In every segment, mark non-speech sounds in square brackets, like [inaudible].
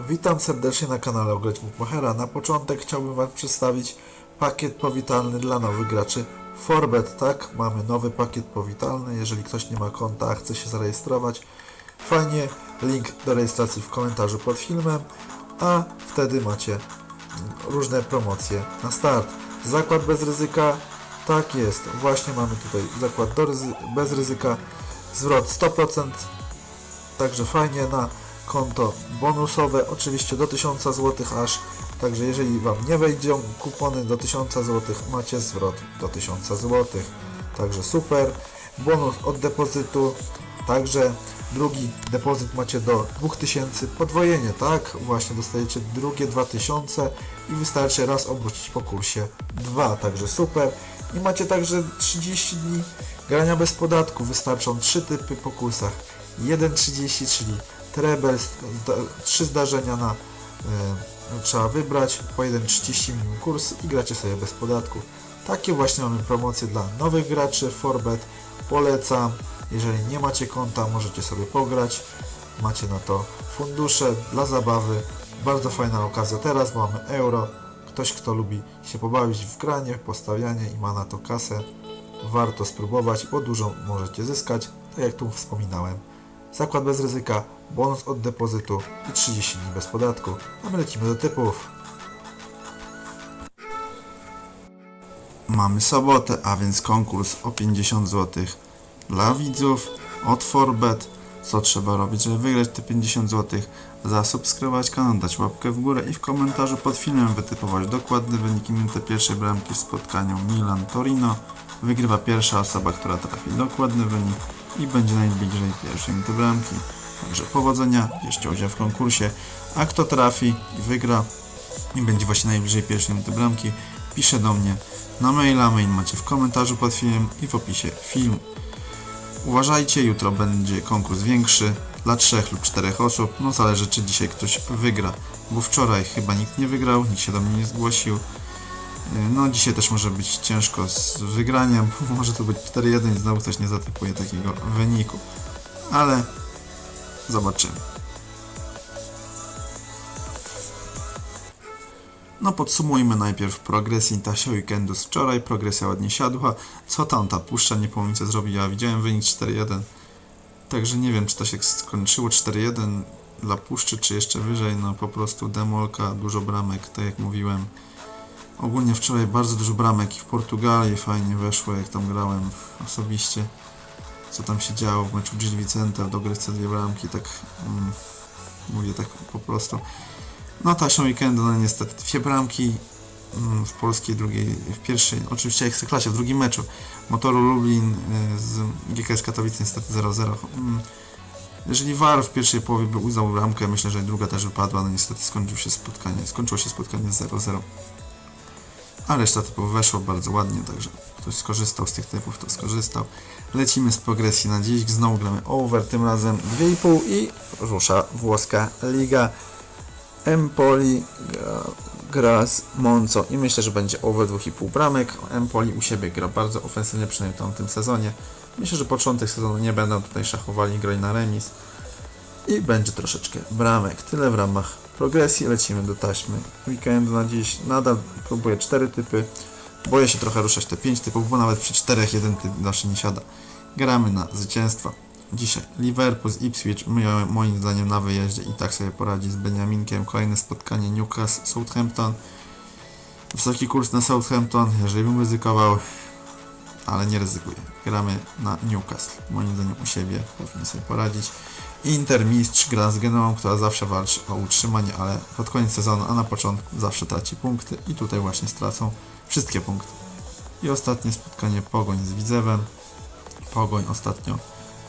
Witam serdecznie na kanale Ograć Bookmachera. Na początek chciałbym Wam przedstawić pakiet powitalny dla nowych graczy Forbet. Tak, mamy nowy pakiet powitalny. Jeżeli ktoś nie ma konta, a chce się zarejestrować, fajnie, link do rejestracji w komentarzu pod filmem, a wtedy macie różne promocje na start. Zakład bez ryzyka, tak jest, właśnie mamy tutaj zakład ryzy- bez ryzyka, zwrot 100%, Także fajnie na konto bonusowe, oczywiście do 1000 zł aż. Także jeżeli Wam nie wejdą kupony do 1000 zł, macie zwrot do 1000 zł. Także super. Bonus od depozytu. Także drugi depozyt macie do 2000. Podwojenie, tak? Właśnie dostajecie drugie 2000 i wystarczy raz obrócić po kursie 2. Także super. I macie także 30 dni grania bez podatku. Wystarczą 3 typy po kursach. 1.30, czyli zda, 3 zdarzenia na e, trzeba wybrać, po 1.30 minimum kurs i gracie sobie bez podatku. Takie właśnie mamy promocje dla nowych graczy Forbet. Polecam. Jeżeli nie macie konta, możecie sobie pograć. Macie na to fundusze dla zabawy. Bardzo fajna okazja teraz, bo mamy euro. Ktoś, kto lubi się pobawić w granie, postawianie i ma na to kasę, warto spróbować, bo dużo możecie zyskać, tak jak tu wspominałem. Zakład bez ryzyka, bonus od depozytu i 30 dni bez podatku. A my lecimy do typów. Mamy sobotę, a więc konkurs o 50 zł dla widzów od Forbet. Co trzeba robić, żeby wygrać te 50 zł? Zasubskrybować kanał, dać łapkę w górę i w komentarzu pod filmem wytypować dokładne wyniki minuty pierwszej bramki w spotkaniu Milan-Torino. Wygrywa pierwsza osoba, która trafi dokładny wynik i będzie najbliżej pierwszej minuty bramki. Także powodzenia, bierzcie udział w konkursie, a kto trafi i wygra i będzie właśnie najbliżej pierwszej minuty bramki, pisze do mnie na maila, mail macie w komentarzu pod filmem i w opisie filmu. Uważajcie, jutro będzie konkurs większy dla trzech lub czterech osób. No zależy, czy dzisiaj ktoś wygra, bo wczoraj chyba nikt nie wygrał, nikt się do mnie nie zgłosił. No dzisiaj też może być ciężko z wygraniem, [laughs] może to być 4-1 i znowu ktoś nie zatypuje takiego wyniku. Ale zobaczymy. No podsumujmy najpierw progresję Tasia Weekendu z wczoraj. Progresja ładnie siadła. Co tam ta puszcza nie pomyśl co zrobiła. Widziałem wynik 4-1. Także nie wiem czy to się skończyło 4-1 dla puszczy czy jeszcze wyżej. No po prostu demolka, dużo bramek, tak jak mówiłem. Ogólnie wczoraj bardzo dużo bramek i w Portugalii fajnie weszło jak tam grałem osobiście. Co tam się działo w meczu Gil Vicente w dogrywce dwie bramki, tak mm, mówię tak po prostu. No taśmą weekendu, no niestety dwie bramki mm, w polskiej drugiej, w pierwszej, oczywiście w Ekstraklasie, w drugim meczu Motoru Lublin y, z GKS Katowice niestety 0-0. Mm, Jeżeli VAR w pierwszej połowie by uznał bramkę, myślę, że druga też wypadła, no niestety skończyło się spotkanie, skończyło się spotkanie 0-0. A reszta typów weszło bardzo ładnie, także ktoś skorzystał z tych typów, to skorzystał. Lecimy z progresji na dziś, znowu gramy over, tym razem 2,5 i rusza włoska liga. Empoli gra, gra z Monco i myślę, że będzie over 2,5 bramek. Empoli u siebie gra bardzo ofensywnie, przynajmniej w tamtym sezonie. Myślę, że początek sezonu nie będą tutaj szachowali, grali na remis i będzie troszeczkę bramek. Tyle w ramach progresji. Lecimy do taśmy weekendu na dziś. Nadal próbuję 4 typy. Boję się trochę ruszać te 5 typów, bo nawet przy 4 jeden typ zawsze nie siada. Gramy na zwycięstwo. Dzisiaj Liverpool z Ipswich, moim zdaniem na wyjeździe i tak sobie poradzi z Beniaminkiem. Kolejne spotkanie Newcastle, Southampton. Wysoki kurs na Southampton, jeżeli bym ryzykował, ale nie ryzykuję. Gramy na Newcastle. Moim zdaniem u siebie powinien sobie poradzić. Inter mistrz gra z Genoą, która zawsze walczy o utrzymanie, ale pod koniec sezonu, a na początku zawsze traci punkty i tutaj właśnie stracą wszystkie punkty. I ostatnie spotkanie Pogoń z Widzewem. Pogoń ostatnio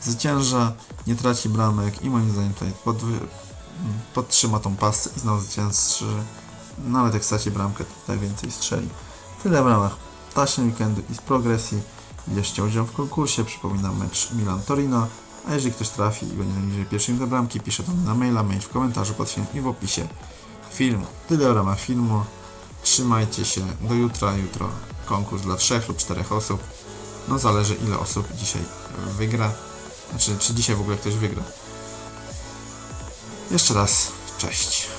zwycięża, nie traci bramek i moim zdaniem tutaj podwy, podtrzyma tą pasę i znowu zwycięży. Nawet jak straci bramkę, tutaj więcej strzeli. Tyle w ramach taśmy weekendu i z progresji. Bierzcie udział w konkursie, przypominam mecz Milan-Torino. A jeżeli ktoś trafi i będzie najbliżej pierwszej do bramki, pisze to na maila, mail w komentarzu pod filmem i w opisie filmu. Tyle w ramach filmu. Trzymajcie się do jutra. Jutro konkurs dla trzech lub czterech osób. No zależy ile osób dzisiaj wygra. Znaczy, czy dzisiaj w ogóle ktoś wygra. Jeszcze raz, cześć.